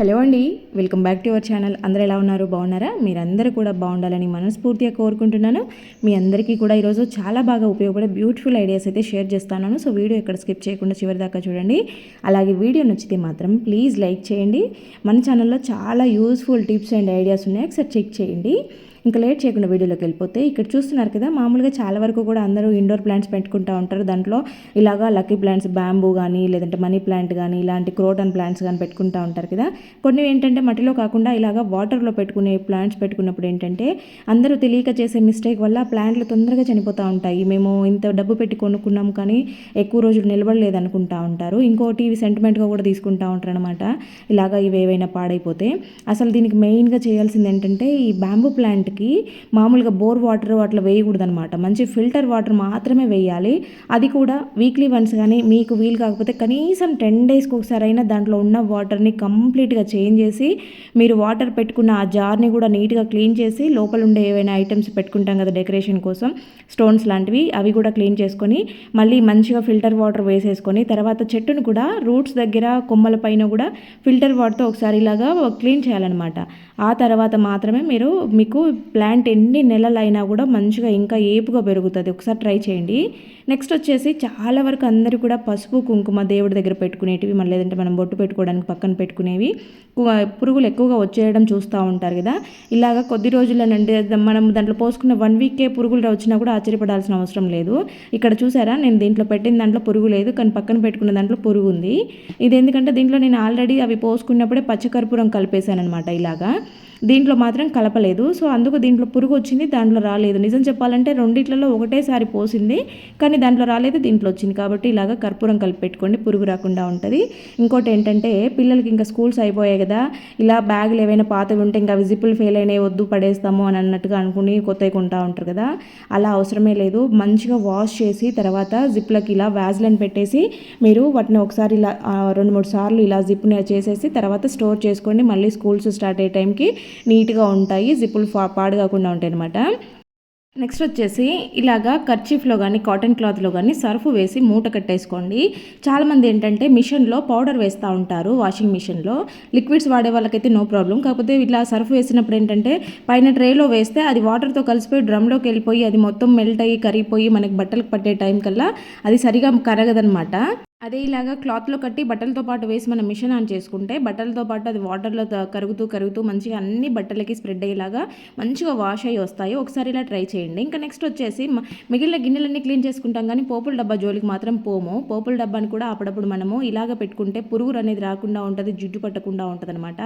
Hello అండి welcome back to our channel. అందరూ ఎలా ఉన్నారు? బాగున్నారా? మీరందరూ కూడా బాగుండాలని మనస్ఫూర్తిగా కోరుకుంటున్నాను. మీ అందరికీ కూడా ఈరోజు చాలా బాగా ఉపయోగపడే బ్యూటిఫుల్ ఐడియాస్ అయితే షేర్ చేస్తాను సో వీడియో ఎక్కడ స్కిప్ చేయకుండా చివరి దాకా చూడండి. అలాగే వీడియో నచ్చితే మాత్రం ప్లీజ్ లైక్ చేయండి. మన ఛానల్లో చాలా యూస్ఫుల్ టిప్స్ అండ్ ఐడియాస్ ఉన్నాయి. ఒకసారి చెక్ చేయండి. ఇంకా లేట్ చేయకుండా వీడియోలోకి వెళ్ళిపోతే ఇక్కడ చూస్తున్నారు కదా మామూలుగా చాలా వరకు కూడా అందరూ ఇండోర్ ప్లాంట్స్ పెట్టుకుంటూ ఉంటారు. దాంట్లో ఇలాగా లక్కీ ప్లాంట్స్ బ్యాంబూ కానీ లేదంటే మనీ ప్లాంట్ కానీ ఇలాంటి క్రోటన్ ప్లాంట్స్ కానీ పెట్టుకుంటూ ఉంటారు కదా. కొన్ని ఏంటంటే మట్టిలో కాకుండా ఇలాగా వాటర్లో పెట్టుకునే ప్లాంట్స్ పెట్టుకున్నప్పుడు ఏంటంటే అందరూ తెలియక చేసే మిస్టేక్ వల్ల ప్లాంట్లు తొందరగా చనిపోతూ ఉంటాయి. మేము ఇంత డబ్బు పెట్టి కొనుక్కున్నాం కానీ ఎక్కువ రోజులు నిలబడలేదు అనుకుంటా ఉంటారు. ఇంకోటి ఇవి సెంటిమెంట్గా కూడా తీసుకుంటా ఉంటారు అనమాట ఇలాగా ఇవి ఏవైనా పాడైపోతే. అసలు దీనికి మెయిన్గా చేయాల్సింది ఏంటంటే ఈ బ్యాంబూ ప్లాంట్ ప్లాంట్కి మామూలుగా బోర్ వాటర్ అట్లా వేయకూడదు అనమాట మంచి ఫిల్టర్ వాటర్ మాత్రమే వేయాలి. అది కూడా వీక్లీ వన్స్ కానీ మీకు వీలు కాకపోతే కనీసం టెన్ డేస్కి ఒకసారి అయినా దాంట్లో ఉన్న వాటర్ని కంప్లీట్గా చేంజ్ చేసి మీరు వాటర్ పెట్టుకున్న ఆ జార్ని కూడా నీట్గా క్లీన్ చేసి లోపల ఉండే ఏవైనా ఐటమ్స్ పెట్టుకుంటాం కదా డెకరేషన్ కోసం. స్టోన్స్ లాంటివి అవి కూడా క్లీన్ చేసుకొని మళ్ళీ మంచిగా ఫిల్టర్ వాటర్ వేసేసుకొని తర్వాత చెట్టును కూడా రూట్స్ దగ్గర కొమ్మల పైన కూడా ఫిల్టర్ వాటర్తో ఒకసారి ఇలాగా క్లీన్ చేయాలన్నమాట. ఆ తర్వాత మాత్రమే మీరు మీకు ప్లాంట్ ఎన్ని నెలలైనా కూడా మంచిగా ఇంకా ఏపుగా పెరుగుతుంది. ఒకసారి ట్రై చేయండి. నెక్స్ట్ వచ్చేసి చాలా వరకు అందరూ కూడా పసుపు కుంకుమ దేవుడి దగ్గర పెట్టుకునేటివి మళ్ళీ లేదంటే మనం బొట్టు పెట్టుకోవడానికి పక్కన పెట్టుకునేవి పురుగులు ఎక్కువగా వచ్చేయడం చూస్తూ ఉంటారు కదా. ఇలాగ కొద్ది రోజులనండి మనం దాంట్లో పోసుకున్న వన్ వీకే పురుగులు వచ్చినా కూడా ఆశ్చర్యపడాల్సిన అవసరం లేదు. ఇక్కడ చూసారా? నేను దీంట్లో పెట్టిన దాంట్లో పురుగు లేదు కానీ పక్కన పెట్టుకున్న దాంట్లో పురుగు ఉంది. ఇది ఎందుకంటే దీంట్లో నేను ఆల్రెడీ అవి పోసుకున్నప్పుడే పచ్చకర్పూరం కలిపేశాను అనమాట ఇలాగా. దీంట్లో మాత్రం కలపలేదు. సో అందుకు దీంట్లో పురుగు వచ్చింది దాంట్లో రాలేదు. నిజం చెప్పాలంటే రెండిట్లలో ఒకటేసారి పోసింది కానీ దాంట్లో రాలేదు దీంట్లో వచ్చింది. కాబట్టి ఇలాగ కర్పూరం కలిపి పెట్టుకోండి పురుగు రాకుండా ఉంటుంది. ఇంకోటి ఏంటంటే పిల్లలకి ఇంకా స్కూల్స్ అయిపోయాయి కదా ఇలా బ్యాగులు ఏవైనా పాతవి ఉంటే ఇంకా విజిబుల్ ఫెయిల్ అయినాయి వద్దు పడేస్తాము అని అన్నట్టుగా అనుకుని కొత్తవి కొంటా ఉంటారు కదా. అలా అవసరమే లేదు. మంచిగా వాష్ చేసి తర్వాత జిప్లకి ఇలా వ్యాజ్లైన్ పెట్టేసి మీరు వాటిని ఒకసారి ఇలా రెండు మూడు సార్లు ఇలా జిప్ని చేసేసి తర్వాత స్టోర్ చేసుకోండి. మళ్ళీ స్కూల్స్ స్టార్ట్ అయ్యే టైంకి నీట్గా ఉంటాయి జిప్పులు పాడు కాకుండా ఉంటాయి అనమాట నెక్స్ట్ వచ్చేసి ఇలాగా కర్చీఫ్లో కానీ కాటన్ క్లాత్లో కానీ సర్ఫ్ వేసి మూట కట్టేసుకోండి. చాలామంది ఏంటంటే మిషన్లో పౌడర్ వేస్తూ ఉంటారు వాషింగ్ మిషన్లో. లిక్విడ్స్ వాడే వాళ్ళకైతే నో ప్రాబ్లం. కాకపోతే ఇట్లా సర్ఫ్ వేసినప్పుడు ఏంటంటే పైన ట్రేలో వేస్తే అది వాటర్తో కలిసిపోయి డ్రమ్లోకి వెళ్ళిపోయి అది మొత్తం మెల్ట్ అయ్యి కరిగిపోయి మనకి బట్టలకు పట్టే టైం కల్లా అది సరిగా కరగదనమాట అదే ఇలాగా క్లాత్లో కట్టి బట్టలతో పాటు వేసి మనం మిషన్ ఆన్ చేసుకుంటే బట్టలతో పాటు అది వాటర్లో కరుగుతూ కరుగుతూ మంచిగా అన్ని బట్టలకి స్ప్రెడ్ అయ్యేలాగా మంచిగా వాష్ అయ్యి వస్తాయి ఒకసారి ఇలా ట్రై చేయండి. ఇంకా నెక్స్ట్ వచ్చేసి మిగిలిన గిన్నెలన్నీ క్లీన్ చేసుకుంటాం కానీ పోపుల డబ్బా జోలికి మాత్రం పోము. పోపుల డబ్బాని కూడా అప్పుడప్పుడు మనము ఇలాగ పెట్టుకుంటే పురుగురు అనేది రాకుండా ఉంటుంది జిడ్డు పట్టకుండా ఉంటుంది అనమాట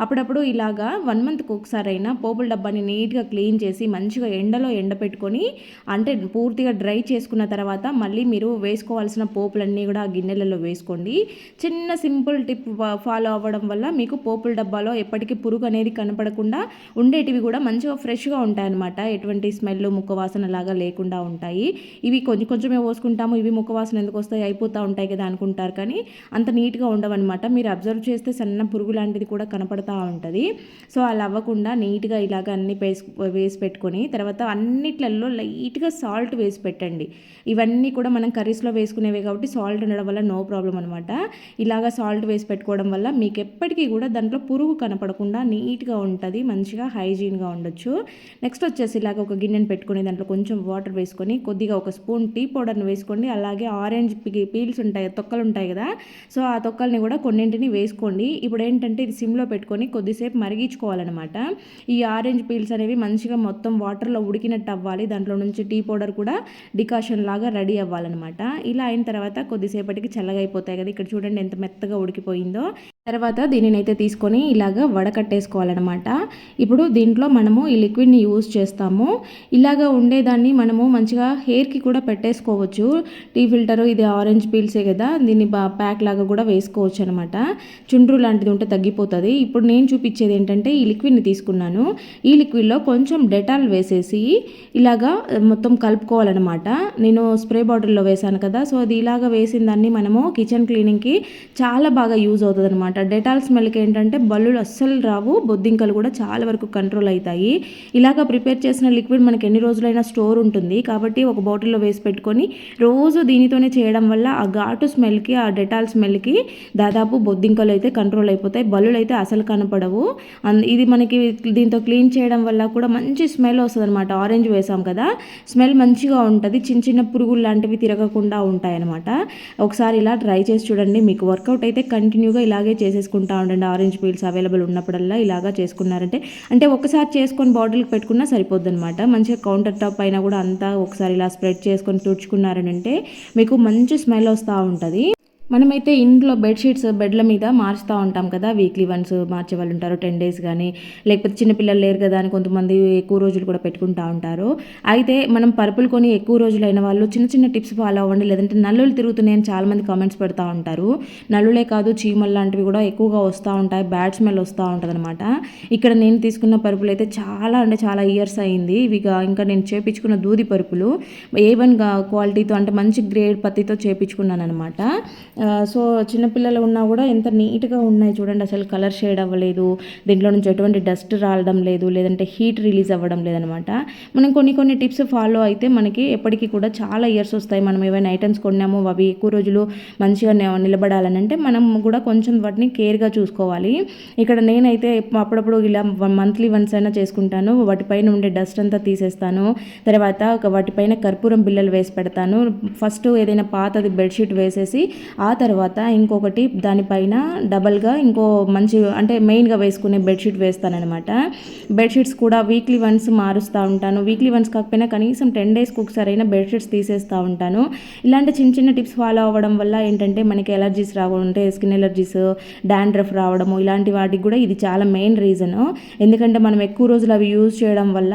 అప్పుడప్పుడు ఇలాగా వన్ మంత్కి ఒకసారి అయినా పోపుల డబ్బాని నీట్గా క్లీన్ చేసి మంచిగా ఎండలో ఎండపెట్టుకొని అంటే పూర్తిగా డ్రై చేసుకున్న తర్వాత మళ్ళీ మీరు వేసుకోవాల్సిన పోపులన్నీ కూడా గిన్నెలలో వేసుకోండి. చిన్న సింపుల్ టిప్ ఫాలో అవ్వడం వల్ల మీకు పోపుల డబ్బాలో ఎప్పటికీ పురుగు అనేది కనపడకుండా ఉండేటివి కూడా మంచిగా ఫ్రెష్గా ఉంటాయన్నమాట. ఎటువంటి స్మెల్ ముక్క వాసన లాగా లేకుండా ఉంటాయి. ఇవి కొంచెం కొంచెమే పోసుకుంటాము. ఇవి ముక్క వాసన ఎందుకు వస్తాయి? అయిపోతూ ఉంటాయి కదా అనుకుంటారు కానీ అంత నీట్గా ఉండవన్నమాట. మీరు అబ్జర్వ్ చేస్తే సన్న పురుగు లాంటిది కూడా కనపడతా ఉంటుంది. సో అలా అవ్వకుండా నీట్గా ఇలాగ అన్ని వేసి వేసి పెట్టుకొని తర్వాత అన్నిట్లలో లైట్గా సాల్ట్ వేసి పెట్టండి. ఇవన్నీ కూడా మనం కర్రీస్లో వేసుకునేవి కాబట్టి సాల్ట్ ఉండడం వల్ల నో ప్రాబ్లం అనమాట ఇలాగ సాల్ట్ వేసి పెట్టుకోవడం వల్ల మీకు ఎప్పటికీ కూడా దాంట్లో పురుగు కనపడకుండా నీట్గా ఉంటుంది మంచిగా హైజీన్గా ఉండొచ్చు. నెక్స్ట్ వచ్చేసి ఇలాగ ఒక గిన్నెను పెట్టుకొని దాంట్లో కొంచెం వాటర్ వేసుకొని కొద్దిగా ఒక స్పూన్ టీ పౌడర్ని వేసుకోండి. అలాగే ఆరెంజ్ పీల్స్ ఉంటాయి తొక్కలు ఉంటాయి కదా సో ఆ తొక్కల్ని కూడా కొన్నింటిని వేసుకోండి. ఇప్పుడు ఏంటంటే ఇది సిమ్లో పెట్టుకొని కొద్దిసేపు మరిగించుకోవాలన్నమాట. ఈ ఆరెంజ్ పీల్స్ అనేవి మంచిగా మొత్తం వాటర్లో ఉడికినట్టు అవ్వాలి దాంట్లో నుంచి టీ పౌడర్ కూడా డికాషన్ లాగా రెడీ అవ్వాలన్నమాట. ఇలా అయిన తర్వాత కొద్దిసేపు కొద్దిసేపటికి చల్లగా అయిపోతాయి కదా ఇక్కడ చూడండి ఎంత మెత్తగా ఉడికిపోయిందో. తర్వాత దీనిని అయితే తీసుకొని ఇలాగ వడకట్టేసుకోవాలన్నమాట ఇప్పుడు దీంట్లో మనము ఈ లిక్విడ్ని యూజ్ చేస్తాము. ఇలాగ ఉండేదాన్ని మనము మంచిగా హెయిర్కి కూడా పెట్టేసుకోవచ్చు. టీ ఫిల్టర్ ఇది ఆరెంజ్ పీల్సే కదా దీన్ని ప్యాక్ లాగా కూడా వేసుకోవచ్చు అనమాట చుండ్రు లాంటిది ఉంటే తగ్గిపోతుంది. ఇప్పుడు నేను చూపించేది ఏంటంటే ఈ లిక్విడ్ని తీసుకున్నాను. ఈ లిక్విడ్లో కొంచెం డెటాల్ వేసేసి ఇలాగా మొత్తం కలుపుకోవాలన్నమాట. నేను స్ప్రే బాటిల్లో వేశాను కదా సో అది ఇలాగ వేసిన దాన్ని ఇవన్నీ మనము కిచెన్ క్లీనింగ్కి చాలా బాగా యూజ్ అవుతుంది అనమాట డెటాల్ స్మెల్కి ఏంటంటే బల్లులు అస్సలు రావు బొద్దింకలు కూడా చాలా వరకు కంట్రోల్ అవుతాయి ఇలాగ ప్రిపేర్ చేసిన లిక్విడ్ మనకి ఎన్ని రోజులైనా స్టోర్ ఉంటుంది. కాబట్టి ఒక బాటిల్లో వేసి పెట్టుకొని రోజు దీనితోనే చేయడం వల్ల ఆ ఘాటు స్మెల్కి ఆ డెటాల్ స్మెల్కి దాదాపు బొద్దింకలు అయితే కంట్రోల్ అయిపోతాయి. బల్లులు అయితే అసలు కనపడవు. అన్- ఇది మనకి దీంతో క్లీన్ చేయడం వల్ల కూడా మంచి స్మెల్ వస్తుంది అనమాట ఆరెంజ్ వేసాం కదా స్మెల్ మంచిగా ఉంటుంది. చిన్న చిన్న పురుగులు లాంటివి తిరగకుండా ఉంటాయి అనమాట ఒకసారి ఇలా ట్రై చేసి చూడండి. మీకు వర్కౌట్ అయితే కంటిన్యూగా ఇలాగే చేసేసుకుంటా ఉండండి. ఆరెంజ్ పీల్స్ అవైలబుల్ ఉన్నప్పుడల్లా ఇలాగా చేసుకున్నారంటే అంటే ఒకసారి చేసుకొని బాటిల్కి పెట్టుకున్నా సరిపోద్ది అనమాట మంచిగా కౌంటర్ టాప్ పైన కూడా అంతా ఒకసారి ఇలా స్ప్రెడ్ చేసుకొని తుడుచుకున్నారంటే మీకు మంచి స్మెల్ వస్తూ ఉంటుంది. మనమైతే ఇంట్లో బెడ్షీట్స్ బెడ్ల మీద మార్చుతూ ఉంటాం కదా వీక్లీ వన్స్ మార్చే వాళ్ళు ఉంటారు టెన్ డేస్ కానీ లేకపోతే చిన్నపిల్లలు లేరు కదా అని కొంతమంది ఎక్కువ రోజులు కూడా పెట్టుకుంటూ ఉంటారు. అయితే మనం పరుపులు కొని ఎక్కువ రోజులు అయిన వాళ్ళు చిన్న చిన్న టిప్స్ ఫాలో అవ్వండి లేదంటే నల్లులు తిరుగుతున్నాయని చాలామంది కామెంట్స్ పెడతా ఉంటారు. నల్లులే కాదు చీమలు లాంటివి కూడా ఎక్కువగా వస్తూ ఉంటాయి బ్యాడ్ స్మెల్ వస్తూ ఉంటుంది అనమాట ఇక్కడ నేను తీసుకున్న పరుపులు అయితే చాలా అంటే చాలా ఇయర్స్ అయింది. ఇవి ఇంకా నేను చేపించుకున్న దూది పరుపులు ఏ వన్ క్వాలిటీతో అంటే మంచి గ్రేడ్ పత్తితో చేపించుకున్నాను అనమాట సో చిన్నపిల్లలు ఉన్నా కూడా ఎంత నీట్గా ఉన్నాయి చూడండి. అసలు కలర్ షేడ్ అవ్వలేదు. దీంట్లో నుంచి ఎటువంటి డస్ట్ రావడం లేదు. లేదంటే హీట్ రిలీజ్ అవ్వడం లేదనమాట మనం కొన్ని కొన్ని టిప్స్ ఫాలో అయితే మనకి ఎప్పటికీ కూడా చాలా ఇయర్స్ వస్తాయి. మనం ఏవైనా ఐటమ్స్ కొన్నామో అవి ఎక్కువ రోజులు మంచిగా నిలబడాలని అంటే మనం కూడా కొంచెం వాటిని కేర్గా చూసుకోవాలి. ఇక్కడ నేనైతే అప్పుడప్పుడు ఇలా మంత్లీ వన్స్ అయినా చేసుకుంటాను. వాటిపైన ఉండే డస్ట్ అంతా తీసేస్తాను. తర్వాత ఒక వాటిపైన కర్పూరం బిళ్ళలు వేసి పెడతాను. ఫస్ట్ ఏదైనా పాతది బెడ్షీట్ వేసేసి ఆ తర్వాత ఇంకొకటి దానిపైన డబల్గా ఇంకో మంచి అంటే మెయిన్గా వేసుకునే బెడ్షీట్ వేస్తానమాట బెడ్షీట్స్ కూడా వీక్లీ వన్స్ మారుస్తూ ఉంటాను. వీక్లీ వన్స్ కాకపోయినా కనీసం టెన్ డేస్కి ఒకసారి అయినా బెడ్షీట్స్ తీసేస్తూ ఉంటాను. ఇలాంటి చిన్న చిన్న టిప్స్ ఫాలో అవ్వడం వల్ల ఏంటంటే మనకి ఎలర్జీస్ రావడం అంటే స్కిన్ ఎలర్జీస్ డాండ్రఫ్ రావడము ఇలాంటి వాటికి కూడా ఇది చాలా మెయిన్ రీజన్. ఎందుకంటే మనం ఎక్కువ రోజులు అవి యూజ్ చేయడం వల్ల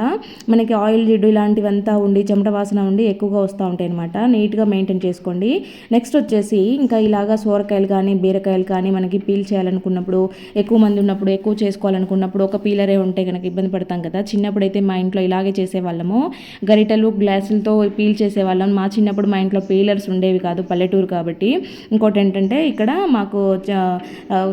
మనకి ఆయిల్ జిడ్డు ఇలాంటివంతా ఉండి చెమట వాసన ఉండి ఎక్కువగా వస్తూ ఉంటాయి అనమాట నీట్గా మెయింటైన్ చేసుకోండి. నెక్స్ట్ వచ్చేసి ఇంకా ఇలాగా సోరకాయలు కానీ బీరకాయలు కానీ మనకి పీల్ చేయాలనుకున్నప్పుడు ఎక్కువ మంది ఉన్నప్పుడు ఎక్కువ చేసుకోవాలనుకున్నప్పుడు ఒక పీలరే ఉంటే కనుక ఇబ్బంది పడతాం కదా. చిన్నప్పుడు అయితే మా ఇంట్లో ఇలాగే చేసేవాళ్ళము. గరిటెలు గ్లాసులతో పీల్ చేసేవాళ్ళం. మా చిన్నప్పుడు మా ఇంట్లో పీలర్స్ ఉండేవి కాదు పల్లెటూరు కాబట్టి. ఇంకోటి ఏంటంటే ఇక్కడ మాకు చ-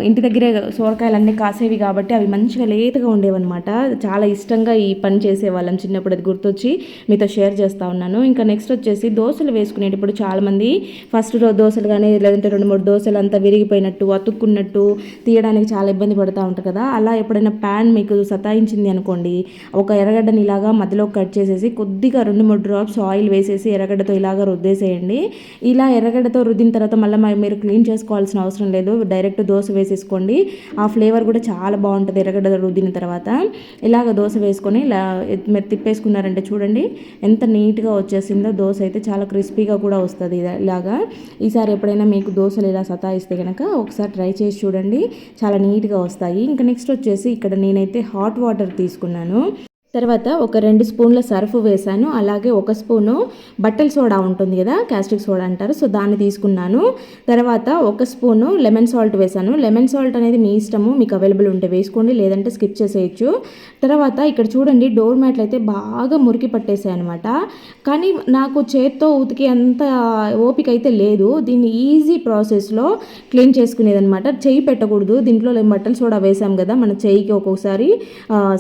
ఇంటి దగ్గరే సోరకాయలు అన్నీ కాసేవి కాబట్టి అవి మంచిగా లేతగా ఉండేవన్నమాట. చాలా ఇష్టంగా ఈ పని చేసేవాళ్ళం చిన్నప్పుడు అది గుర్తొచ్చి మీతో షేర్ చేస్తూ ఉన్నాను. ఇంకా నెక్స్ట్ వచ్చేసి దోశలు వేసుకునేటప్పుడు చాలామంది ఫస్ట్ రోజు దోశలు కానీ లేదంటే రెండు మూడు దోశలు అంతా విరిగిపోయినట్టు అతుక్కున్నట్టు తీయడానికి చాలా ఇబ్బంది పడుతూ ఉంటారు కదా. అలా ఎప్పుడైనా ప్యాన్ మీకు సతాయించింది అనుకోండి ఒక ఎర్రగడ్డని ఇలాగా మధ్యలో కట్ చేసేసి కొద్దిగా రెండు మూడు డ్రాప్స్ ఆయిల్ వేసేసి ఎర్రగడ్డతో ఇలాగా రుద్దేసేయండి. ఇలా ఎర్రగడ్డతో రుద్దిన తర్వాత మళ్ళీ మీరు క్లీన్ చేసుకోవాల్సిన అవసరం లేదు. డైరెక్ట్ దోశ వేసేసుకోండి. ఆ ఫ్లేవర్ కూడా చాలా బాగుంటుంది ఎర్రగడ్డ రుద్దిన తర్వాత. ఇలాగ దోశ వేసుకొని ఇలా మీరు తిప్పేసుకున్నారంటే చూడండి ఎంత నీట్గా వచ్చేసిందో. దోశ అయితే చాలా క్రిస్పీగా కూడా వస్తుంది ఇలా- ఇలాగా. ఈసారి ఎప్పుడైనా మీకు దోశలు ఇలా సతాయిస్తే కనుక ఒకసారి ట్రై చేసి చూడండి. చాలా నీట్గా వస్తాయి. ఇంకా నెక్స్ట్ వచ్చేసి ఇక్కడ నేనైతే హాట్ వాటర్ తీసుకున్నాను. తర్వాత ఒక రెండు స్పూన్ల సర్ఫ్ వేశాను. అలాగే ఒక స్పూను బట్టల సోడా ఉంటుంది కదా క్యాస్టిక్ సోడా అంటారు. సో దాన్ని తీసుకున్నాను. తర్వాత ఒక స్పూను లెమన్ సాల్ట్ వేశాను. లెమన్ సాల్ట్ అనేది మీ ఇష్టము మీకు అవైలబుల్ ఉంటే వేసుకోండి లేదంటే స్కిప్ చేసేయచ్చు. తర్వాత ఇక్కడ చూడండి డోర్ మ్యాట్లు అయితే బాగా మురికి పట్టేసాయి అనమాట కానీ నాకు చేత్తో ఉతికి అంత ఓపిక అయితే లేదు. దీన్ని ఈజీ ప్రాసెస్లో క్లీన్ చేసుకునేదనమాట చెయ్యి పెట్టకూడదు. దీంట్లో బట్టల సోడా వేసాం కదా మన చెయ్యికి ఒక్కొక్కసారి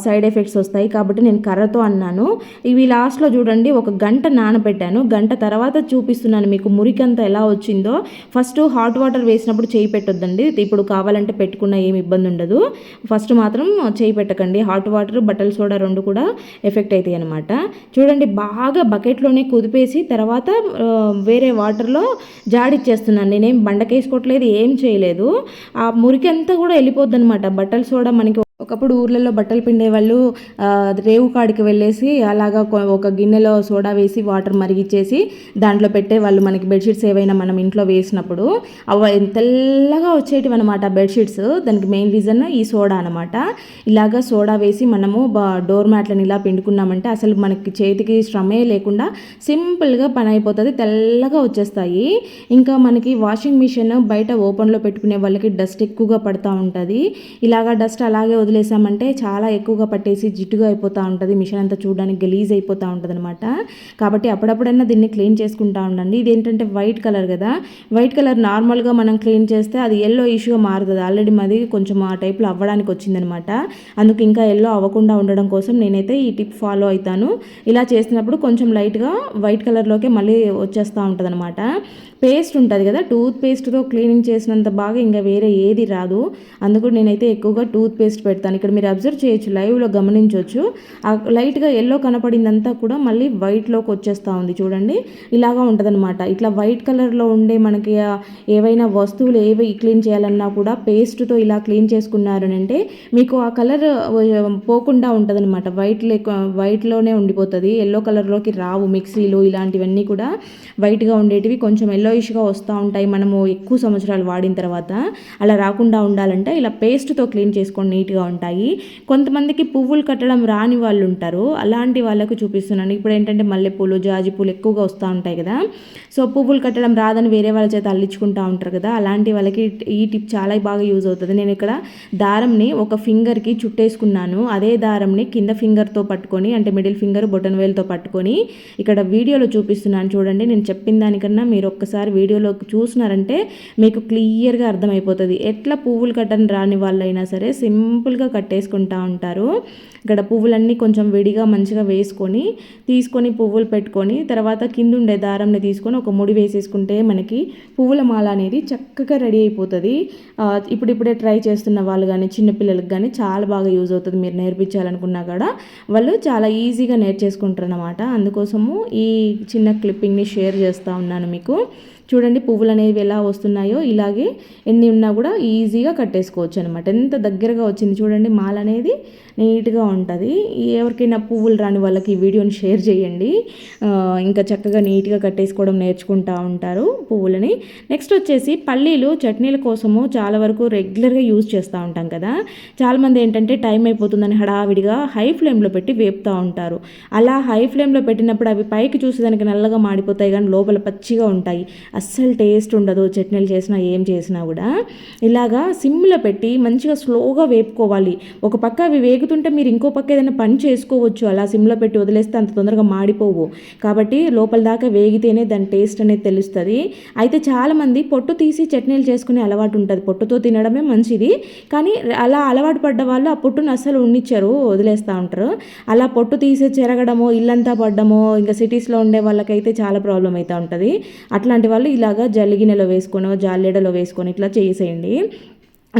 సైడ్ ఎఫెక్ట్స్ వస్తాయి. కాబట్టి నేను కర్రతో అన్నాను. ఇవి లాస్ట్లో చూడండి ఒక గంట నానబెట్టాను. గంట తర్వాత చూపిస్తున్నాను మీకు మురికంతా ఎలా వచ్చిందో. ఫస్ట్ హాట్ వాటర్ వేసినప్పుడు చేయి పెట్టొద్దండి. ఇప్పుడు కావాలంటే పెట్టుకున్న ఏమి ఇబ్బంది ఉండదు. ఫస్ట్ మాత్రం చేయి పెట్టకండి. హాట్ వాటర్ బట్టల సోడా రెండు కూడా ఎఫెక్ట్ అవుతాయి అనమాట చూడండి బాగా బకెట్లోనే కుదిపేసి తర్వాత వేరే వాటర్లో జాడిచ్చేస్తున్నాను. నేనేం బండకేసుకోవట్లేదు ఏం చేయలేదు. ఆ మురికి అంతా కూడా వెళ్ళిపోద్ది అనమాట బట్టల సోడా మనకి ఒకప్పుడు ఊర్లలో బట్టలు పిండే వాళ్ళు రేవు కాడికి వెళ్ళేసి అలాగా ఒక గిన్నెలో సోడా వేసి వాటర్ మరిగిచ్చేసి దాంట్లో పెట్టే వాళ్ళు మనకి బెడ్షీట్స్ ఏవైనా మనం ఇంట్లో వేసినప్పుడు. అవి తెల్లగా వచ్చేటివి అనమాట బెడ్షీట్స్. దానికి మెయిన్ రీజన్ ఈ సోడా అనమాట ఇలాగా సోడా వేసి మనము బా డోర్ మ్యాట్లను ఇలా పిండుకున్నామంటే అసలు మనకి చేతికి శ్రమే లేకుండా సింపుల్గా పని అయిపోతుంది తెల్లగా వచ్చేస్తాయి. ఇంకా మనకి వాషింగ్ మిషన్ బయట ఓపెన్లో పెట్టుకునే వాళ్ళకి డస్ట్ ఎక్కువగా పడుతూ ఉంటుంది. ఇలాగా డస్ట్ అలాగే వదిలేసామంటే చాలా ఎక్కువగా పట్టేసి జిడ్డుగా అయిపోతూ ఉంటుంది. మిషన్ అంతా చూడడానికి గలీజ్ అయిపోతూ ఉంటుంది అనమాట కాబట్టి అప్పుడప్పుడైనా దీన్ని క్లీన్ చేసుకుంటా ఉండండి. ఇది ఏంటంటే వైట్ కలర్ కదా. వైట్ కలర్ నార్మల్గా మనం క్లీన్ చేస్తే అది ఎల్లో ఇష్యూగా మారుతుంది. ఆల్రెడీ మాది కొంచెం ఆ టైప్లో అవ్వడానికి వచ్చిందనమాట అందుకు ఇంకా ఎల్లో అవ్వకుండా ఉండడం కోసం నేనైతే ఈ టిప్ ఫాలో అవుతాను ఇలా చేసినప్పుడు కొంచెం లైట్గా వైట్ కలర్లోకే మళ్ళీ వచ్చేస్తూ ఉంటుంది అనమాట పేస్ట్ ఉంటుంది కదా టూత్ పేస్ట్తో క్లీనింగ్ చేసినంత బాగా ఇంకా వేరే ఏది రాదు. అందుకు నేనైతే ఎక్కువగా టూత్ పేస్ట్ పెడతాను. ఇక్కడ మీరు అబ్జర్వ్ చేయొచ్చు లైవ్లో గమనించవచ్చు ఆ లైట్గా ఎల్లో కనపడిందంతా కూడా మళ్ళీ వైట్లోకి వచ్చేస్తూ ఉంది చూడండి. ఇలాగా ఉంటుందన్నమాట. ఇట్లా వైట్ కలర్లో ఉండే మనకి ఏవైనా వస్తువులు ఏవి క్లీన్ చేయాలన్నా కూడా పేస్ట్తో ఇలా క్లీన్ చేసుకున్నారు అంటే మీకు ఆ కలర్ పోకుండా ఉంటుందన్నమాట. వైట్ లేక వైట్లోనే ఉండిపోతుంది. ఎల్లో కలర్లోకి రావు మిక్సీలు ఇలాంటివన్నీ కూడా. వైట్గా ఉండేటివి కొంచెం ఎల్లో యెల్లోయిష్గా వస్తూ ఉంటాయి. మనము ఎక్కువ సంవత్సరాలు వాడిన తర్వాత అలా రాకుండా ఉండాలంటే ఇలా పేస్ట్తో క్లీన్ చేసుకొని నీట్గా ఉంటాయి. కొంతమందికి పువ్వులు కట్టడం రాని వాళ్ళు ఉంటారు. అలాంటి వాళ్ళకు చూపిస్తున్నాను. ఇప్పుడు ఏంటంటే మల్లెపూలు జాజి పూలు ఎక్కువగా వస్తూ ఉంటాయి కదా. సో పువ్వులు కట్టడం రాదని వేరే వాళ్ళ చేత అల్లించుకుంటూ ఉంటారు కదా. అలాంటి వాళ్ళకి ఈ టిప్ చాలా బాగా యూజ్ అవుతుంది. నేను ఇక్కడ దారంని ఒక ఫింగర్కి చుట్టేసుకున్నాను. అదే దారంని కింద ఫింగర్తో పట్టుకొని అంటే మిడిల్ ఫింగర్ బొటన్ వేల్తో పట్టుకొని ఇక్కడ వీడియోలో చూపిస్తున్నాను. చూడండి నేను చెప్పిన దానికన్నా మీరు ఒక్కసారి వీడియోలో చూసినారంటే మీకు క్లియర్గా అర్థమైపోతుంది. ఎట్లా పువ్వులు కట్టని రాని వాళ్ళైనా సరే సింపుల్గా కట్టేసుకుంటా ఉంటారు. ఇక్కడ పువ్వులన్నీ కొంచెం విడిగా మంచిగా వేసుకొని తీసుకొని పువ్వులు పెట్టుకొని తర్వాత కింద ఉండే దారంని తీసుకొని ఒక ముడి వేసేసుకుంటే మనకి పువ్వుల మాల అనేది చక్కగా రెడీ అయిపోతుంది. ఇప్పుడిప్పుడే ట్రై చేస్తున్న వాళ్ళు కానీ చిన్నపిల్లలకు కానీ చాలా బాగా యూజ్ అవుతుంది. మీరు నేర్పించాలనుకున్నా కూడా వాళ్ళు చాలా ఈజీగా నేర్చేసుకుంటారు అనమాట అందుకోసము ఈ చిన్న క్లిప్పింగ్ని షేర్ చేస్తూ ఉన్నాను మీకు. చూడండి పువ్వులు అనేవి ఎలా వస్తున్నాయో ఇలాగే ఎన్ని ఉన్నా కూడా ఈజీగా కట్టేసుకోవచ్చు అనమాట ఎంత దగ్గరగా వచ్చింది చూడండి మాల అనేది నీట్గా ఉంటుంది. ఎవరికైనా పువ్వులు రాని వాళ్ళకి ఈ వీడియోని షేర్ చేయండి. ఇంకా చక్కగా నీట్గా కట్టేసుకోవడం నేర్చుకుంటూ ఉంటారు పువ్వులని. నెక్స్ట్ వచ్చేసి పల్లీలు చట్నీల కోసము చాలా వరకు రెగ్యులర్గా యూజ్ చేస్తూ ఉంటాం కదా. చాలామంది ఏంటంటే టైం అయిపోతుందని హడావిడిగా హై ఫ్లేమ్లో పెట్టి వేపుతూ ఉంటారు. అలా హై ఫ్లేమ్లో పెట్టినప్పుడు అవి పైకి చూసేదానికి నల్లగా మాడిపోతాయి కానీ లోపల పచ్చిగా ఉంటాయి. అస్సలు టేస్ట్ ఉండదు చట్నీలు చేసినా ఏం చేసినా కూడా. ఇలాగా సిమ్లో పెట్టి మంచిగా స్లోగా వేపుకోవాలి. ఒక పక్క అవి వేగుతుంటే మీరు ఇంకో పక్క ఏదైనా పని చేసుకోవచ్చు. అలా సిమ్లో పెట్టి వదిలేస్తే అంత తొందరగా మాడిపోవు. కాబట్టి లోపల దాకా వేగితేనే దాని టేస్ట్ అనేది తెలుస్తుంది. అయితే చాలామంది పొట్టు తీసి చట్నీలు చేసుకునే అలవాటు ఉంటుంది. పొట్టుతో తినడమే మంచిది. కానీ అలా అలవాటు పడ్డ వాళ్ళు ఆ పొట్టును అస్సలు ఉండిచ్చారు వదిలేస్తూ ఉంటారు. అలా పొట్టు తీసి చెరగడమో ఇల్లంతా పడ్డమో ఇంకా సిటీస్లో ఉండే వాళ్ళకైతే చాలా ప్రాబ్లం అవుతూ ఉంటుంది. అట్లాంటి వాళ్ళు ఇలాగా జల్లిగినెలో వేసుకొని జాలెడలో వేసుకొని ఇట్లా చేసేయండి.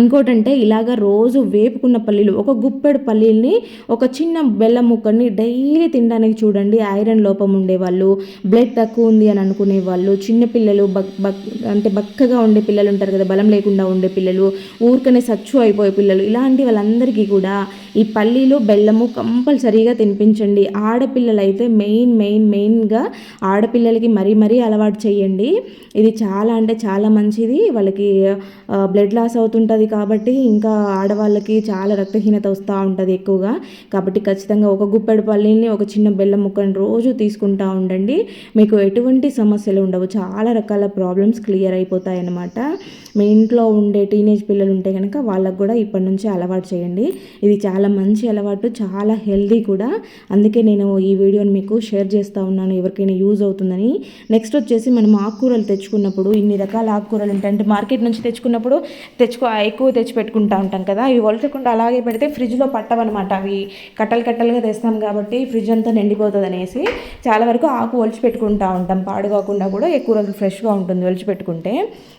ఇంకోటంటే ఇలాగ రోజు వేపుకున్న పల్లీలు ఒక గుప్పెడు పల్లీల్ని ఒక చిన్న బెల్లం ముక్కని డైలీ తినడానికి చూడండి. ఐరన్ లోపం ఉండేవాళ్ళు బ్లడ్ తక్కువ ఉంది అని అనుకునే వాళ్ళు చిన్నపిల్లలు బక్ బక్ అంటే బక్కగా ఉండే పిల్లలు ఉంటారు కదా బలం లేకుండా ఉండే పిల్లలు ఊరికనే సచ్చు అయిపోయే పిల్లలు ఇలాంటి వాళ్ళందరికీ కూడా ఈ పల్లీలు బెల్లము కంపల్సరీగా తినిపించండి. ఆడపిల్లలు అయితే మెయిన్ మెయిన్ మెయిన్గా ఆడపిల్లలకి మరీ మరీ అలవాటు చేయండి. ఇది చాలా అంటే చాలా మంచిది. వాళ్ళకి బ్లడ్ లాస్ అవుతుంటుంది ఉంటుంది కాబట్టి ఇంకా ఆడవాళ్ళకి చాలా రక్తహీనత వస్తూ ఉంటుంది ఎక్కువగా. కాబట్టి ఖచ్చితంగా ఒక గుప్పెడు పల్లీని ఒక చిన్న బెల్లం ముక్కను రోజు తీసుకుంటూ ఉండండి. మీకు ఎటువంటి సమస్యలు ఉండవు. చాలా రకాల ప్రాబ్లమ్స్ క్లియర్ అయిపోతాయి అన్నమాట మీ ఇంట్లో ఉండే టీనేజ్ పిల్లలు ఉంటే కనుక వాళ్ళకు కూడా ఇప్పటి నుంచి అలవాటు చేయండి. ఇది చాలా మంచి అలవాటు చాలా హెల్దీ కూడా. అందుకే నేను ఈ వీడియోని మీకు షేర్ చేస్తూ ఉన్నాను ఎవరికైనా యూజ్ అవుతుందని. నెక్స్ట్ వచ్చేసి మనం ఆకుకూరలు తెచ్చుకున్నప్పుడు ఇన్ని రకాల ఆకుకూరలు ఉంటాయి. అంటే మార్కెట్ నుంచి తెచ్చుకున్నప్పుడు తెచ్చుకో ఎక్కువ తెచ్చి పెట్టుకుంటా ఉంటాం కదా. ఇవి ఒలచకుండా అలాగే పెడితే ఫ్రిడ్జ్లో పట్టవన్నమాట. అవి కట్టలు కట్టలుగా తెస్తాం కాబట్టి ఫ్రిడ్జ్ అంతా నిండిపోతుంది అనేసి చాలా వరకు ఆకు ఒలిచి పెట్టుకుంటా ఉంటాం. పాడు కాకుండా కూడా ఎక్కువ రోజులు ఫ్రెష్గా ఉంటుంది ఒలిచి పెట్టుకుంటే.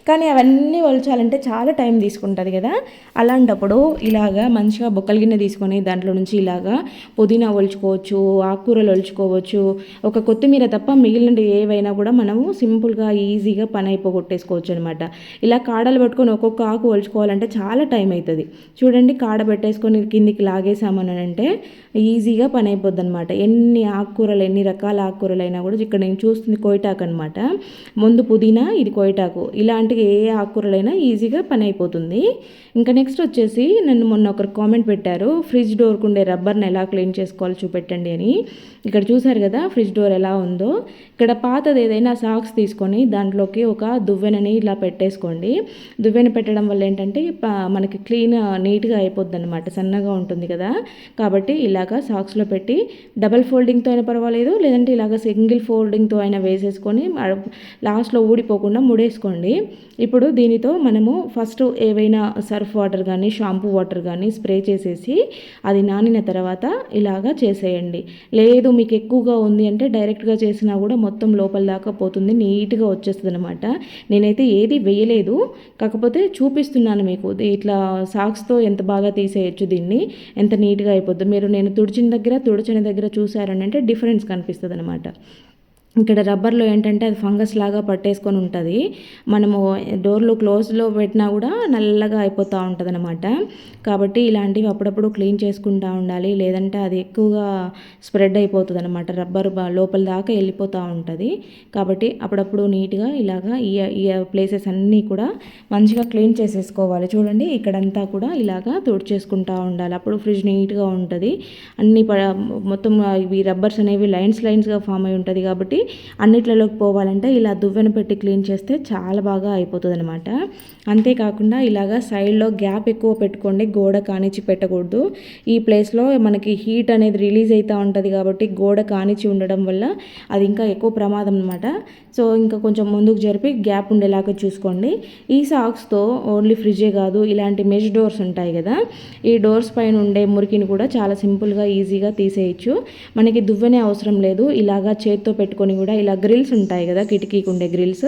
కానీ అవన్నీ ఒలచాలంటే చాలా టైం తీసుకుంటుంది కదా. అలాంటప్పుడు ఇలాగా మంచిగా బొక్కల గిన్నె తీసుకొని దాంట్లో నుంచి ఇలాగా పుదీనా ఒలుచుకోవచ్చు ఆకుకూరలు ఒలుచుకోవచ్చు ఒక కొత్తిమీర తప్ప మిగిలిన ఏవైనా కూడా మనము సింపుల్గా ఈజీగా పని అయిపోగొట్టేసుకోవచ్చు అనమాట ఇలా కాడలు పట్టుకొని ఒక్కొక్క ఆకు ఒలుచుకోవాలంటే చాలా టైం అవుతుంది చూడండి కాడ పెట్టేసుకొని కిందికి లాగేసామని అంటే ఈజీగా పని అయిపోద్ది అనమాట ఎన్ని ఆకుకూరలు ఎన్ని రకాల ఆకుకూరలు అయినా కూడా ఇక్కడ నేను చూస్తుంది కోయిటాకు అనమాట ముందు పుదీనా ఇది కోయిటాకు. ఇలాంటివి ఏ ఆకుకూరలు అయినా ఈజీగా పని అయిపోతుంది. ఇంకా నెక్స్ట్ వచ్చేసి నన్ను మొన్న ఒకరు కామెంట్ పెట్టారు ఫ్రిడ్జ్ డోర్కు ఉండే రబ్బర్ని ఎలా క్లీన్ చేసుకోవాలో చూపెట్టండి అని. ఇక్కడ చూసారు కదా ఫ్రిడ్జ్ డోర్ ఎలా ఉందో. ఇక్కడ పాతది ఏదైనా సాక్స్ తీసుకొని దాంట్లోకి ఒక దువ్వెనని ఇలా పెట్టేసుకోండి. దువ్వెన పెట్టడం వల్ల ఏంటంటే మనకి క్లీన్ నీట్గా అయిపోద్ది అనమాట సన్నగా ఉంటుంది కదా. కాబట్టి ఇలాగా సాక్స్లో పెట్టి డబల్ ఫోల్డింగ్తో అయినా పర్వాలేదు లేదంటే ఇలాగ సింగిల్ ఫోల్డింగ్తో అయినా వేసేసుకొని లాస్ట్లో ఊడిపోకుండా ముడేసుకోండి. ఇప్పుడు దీనితో మనము ఫస్ట్ ఏవైనా సర్ఫ్ వాటర్ కానీ షాంపూ వాటర్ కానీ స్ప్రే చేసేసి అది నానిన తర్వాత ఇలాగా చేసేయండి. లేదు మీకు ఎక్కువగా ఉంది అంటే డైరెక్ట్గా చేసినా కూడా మొత్తం లోపల దాకా పోతుంది నీట్గా వచ్చేస్తుంది అనమాట నేనైతే ఏది వేయలేదు. కాకపోతే చూపిస్తున్నాను మీకు. ఇట్లా సాక్స్తో ఎంత బాగా తీసేయచ్చు దీన్ని ఎంత నీట్గా అయిపోద్ది. మీరు నేను తుడిచిన దగ్గర తుడిచిన దగ్గర చూసారని అంటే డిఫరెన్స్ కనిపిస్తుంది అనమాట ఇక్కడ రబ్బర్లో ఏంటంటే అది ఫంగస్ లాగా పట్టేసుకొని ఉంటుంది. మనము డోర్లు క్లోజ్లో పెట్టినా కూడా నల్లగా అయిపోతూ ఉంటుంది అనమాట కాబట్టి ఇలాంటివి అప్పుడప్పుడు క్లీన్ చేసుకుంటూ ఉండాలి. లేదంటే అది ఎక్కువగా స్ప్రెడ్ అయిపోతుంది అనమాట రబ్బర్ లోపల దాకా వెళ్ళిపోతూ ఉంటుంది. కాబట్టి అప్పుడప్పుడు నీట్గా ఇలాగా ఈ ఈ ప్లేసెస్ అన్నీ కూడా మంచిగా క్లీన్ చేసేసుకోవాలి. చూడండి ఇక్కడంతా కూడా ఇలాగా తుడిచేసుకుంటూ ఉండాలి. అప్పుడు ఫ్రిడ్జ్ నీట్గా ఉంటుంది. అన్ని ప మొత్తం ఇవి రబ్బర్స్ అనేవి లైన్స్ లైన్స్గా ఫామ్ అయి ఉంటుంది కాబట్టి అన్నిట్లలోకి పోవాలంటే ఇలా దువ్వెన పెట్టి క్లీన్ చేస్తే చాలా బాగా అయిపోతుంది అనమాట అంతేకాకుండా ఇలాగా సైడ్లో గ్యాప్ ఎక్కువ పెట్టుకోండి గోడ కానిచ్చి పెట్టకూడదు. ఈ ప్లేస్లో మనకి హీట్ అనేది రిలీజ్ అవుతూ ఉంటుంది కాబట్టి గోడ కానిచ్చి ఉండడం వల్ల అది ఇంకా ఎక్కువ ప్రమాదం అనమాట సో ఇంకా కొంచెం ముందుకు జరిపి గ్యాప్ ఉండేలాగా చూసుకోండి. ఈ సాక్స్తో ఓన్లీ ఫ్రిడ్జే కాదు ఇలాంటి మెష్ డోర్స్ ఉంటాయి కదా ఈ డోర్స్ పైన ఉండే మురికిని కూడా చాలా సింపుల్గా ఈజీగా తీసేయచ్చు. మనకి దువ్వెనే అవసరం లేదు ఇలాగా చేత్తో పెట్టుకొని కూడా ఇలా గ్రిల్స్ ఉంటాయి కదా కిటికీకి ఉండే గ్రిల్స్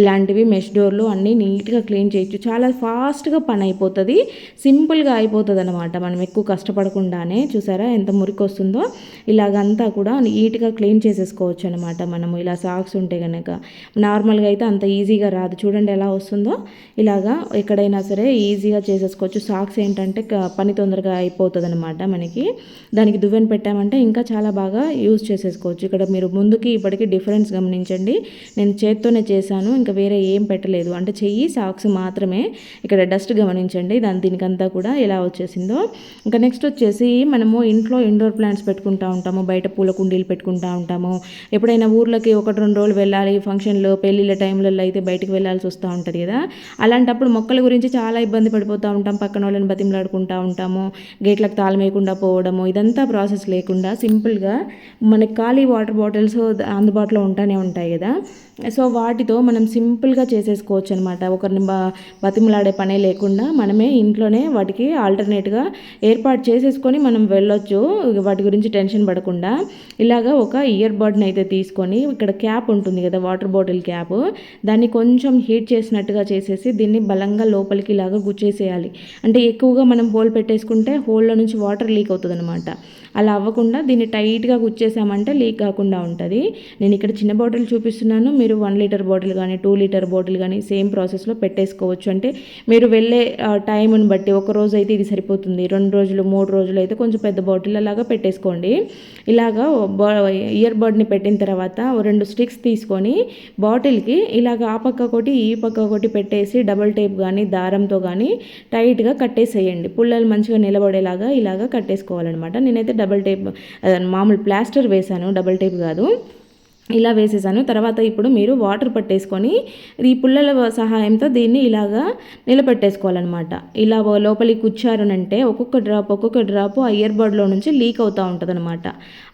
ఇలాంటివి మెష్ డోర్లు అన్నీ నీట్గా క్లీన్ చేయొచ్చు. చాలా ఫాస్ట్గా పని అయిపోతుంది. సింపుల్గా అయిపోతుంది అనమాట మనం ఎక్కువ కష్టపడకుండానే చూసారా ఎంత మురికి వస్తుందో ఇలాగంతా కూడా నీట్గా క్లీన్ చేసేసుకోవచ్చు అనమాట మనము. ఇలా సాక్స్ ఉంటే కనుక నార్మల్గా అయితే అంత ఈజీగా రాదు. చూడండి ఎలా వస్తుందో. ఇలాగా ఎక్కడైనా సరే ఈజీగా చేసేసుకోవచ్చు. సాక్స్ ఏంటంటే పని తొందరగా అయిపోతుంది అనమాట మనకి. దానికి దువ్వెన పెట్టామంటే ఇంకా చాలా బాగా యూజ్ చేసేసుకోవచ్చు. ఇక్కడ మీరు ముందుకి ఇప్పటికి డిఫరెన్స్ గమనించండి. నేను చేత్తోనే చేశాను ఇంకా వేరే ఏం పెట్టలేదు. అంటే చెయ్యి సాక్స్ మాత్రమే ఇక్కడ డస్ట్ గమనించండి. దాని దీనికంతా కూడా ఎలా వచ్చేసిందో. ఇంకా నెక్స్ట్ వచ్చేసి మనము ఇంట్లో ఇండోర్ ప్లాంట్స్ పెట్టుకుంటా ఉంటాము. బయట పూల కుండీలు పెట్టుకుంటా ఉంటాము. ఎప్పుడైనా ఊర్లకి ఒకటి రెండు రోజులు వెళ్ళాలి. ఫంక్షన్లు పెళ్ళిళ్ళ టైంలలో అయితే బయటకు వెళ్ళాల్సి వస్తూ ఉంటుంది కదా. అలాంటప్పుడు మొక్కల గురించి చాలా ఇబ్బంది పడిపోతూ ఉంటాం. పక్కన వాళ్ళని బతిమలాడుకుంటూ ఉంటాము. గేట్లకు తాళం వేయకుండా పోవడము. ఇదంతా ప్రాసెస్ లేకుండా సింపుల్గా మనకి ఖాళీ వాటర్ బాటిల్స్ అందుబాటులో ఉంటానే ఉంటాయి కదా. సో వాటితో మనం సింపుల్గా చేసేసుకోవచ్చు అనమాట ఒకరిని బ బతిమలాడే పనే లేకుండా మనమే ఇంట్లోనే వాటికి ఆల్టర్నేట్గా ఏర్పాటు చేసేసుకొని మనం వెళ్ళొచ్చు. వాటి గురించి టెన్షన్ పడకుండా. ఇలాగా ఒక ఇయర్ బడ్ని అయితే తీసుకొని ఇక్కడ క్యాప్ ఉంటుంది కదా వాటర్ బాటిల్ క్యాప్. దాన్ని కొంచెం హీట్ చేసినట్టుగా చేసేసి దీన్ని బలంగా లోపలికి ఇలాగా గుచ్చేసేయాలి. అంటే ఎక్కువగా మనం హోల్ పెట్టేసుకుంటే హోల్లో నుంచి వాటర్ లీక్ అవుతుంది అనమాట అలా అవ్వకుండా దీన్ని టైట్గా గుచ్చేసామంటే లీక్ కాకుండా ఉంటుంది. నేను ఇక్కడ చిన్న బాటిల్ చూపిస్తున్నాను. మీరు వన్ లీటర్ బాటిల్ కానీ టూ లీటర్ బాటిల్ కానీ సేమ్ ప్రాసెస్లో పెట్టేసుకోవచ్చు. అంటే మీరు వెళ్ళే టైంని బట్టి ఒక రోజు అయితే ఇది సరిపోతుంది. రెండు రోజులు మూడు రోజులు అయితే కొంచెం పెద్ద బాటిల్ అలాగా పెట్టేసుకోండి. ఇలాగా ఇయర్ బడ్ని పెట్టిన తర్వాత రెండు స్టిక్స్ తీసుకొని బాటిల్కి ఇలాగ ఆ పక్క ఒకటి ఈ పక్క ఒకటి పెట్టేసి డబల్ టేప్ కానీ దారంతో కానీ టైట్గా కట్టేసేయండి. పుల్లలు మంచిగా నిలబడేలాగా ఇలాగా కట్టేసుకోవాలన్నమాట. నేనైతే డబల్ టేప్ మామూలు ప్లాస్టర్ వేశాను డబల్ టేప్ కాదు. ఇలా వేసేసాను. తర్వాత ఇప్పుడు మీరు వాటర్ పట్టేసుకొని ఈ పుల్లల సహాయంతో దీన్ని ఇలాగా నిలబెట్టేసుకోవాలన్నమాట. ఇలా లోపలికి కూర్చారనంటే ఒక్కొక్క డ్రాప్ ఒక్కొక్క డ్రాప్ ఆ ఇయర్ బడ్లో నుంచి లీక్ అవుతూ ఉంటుంది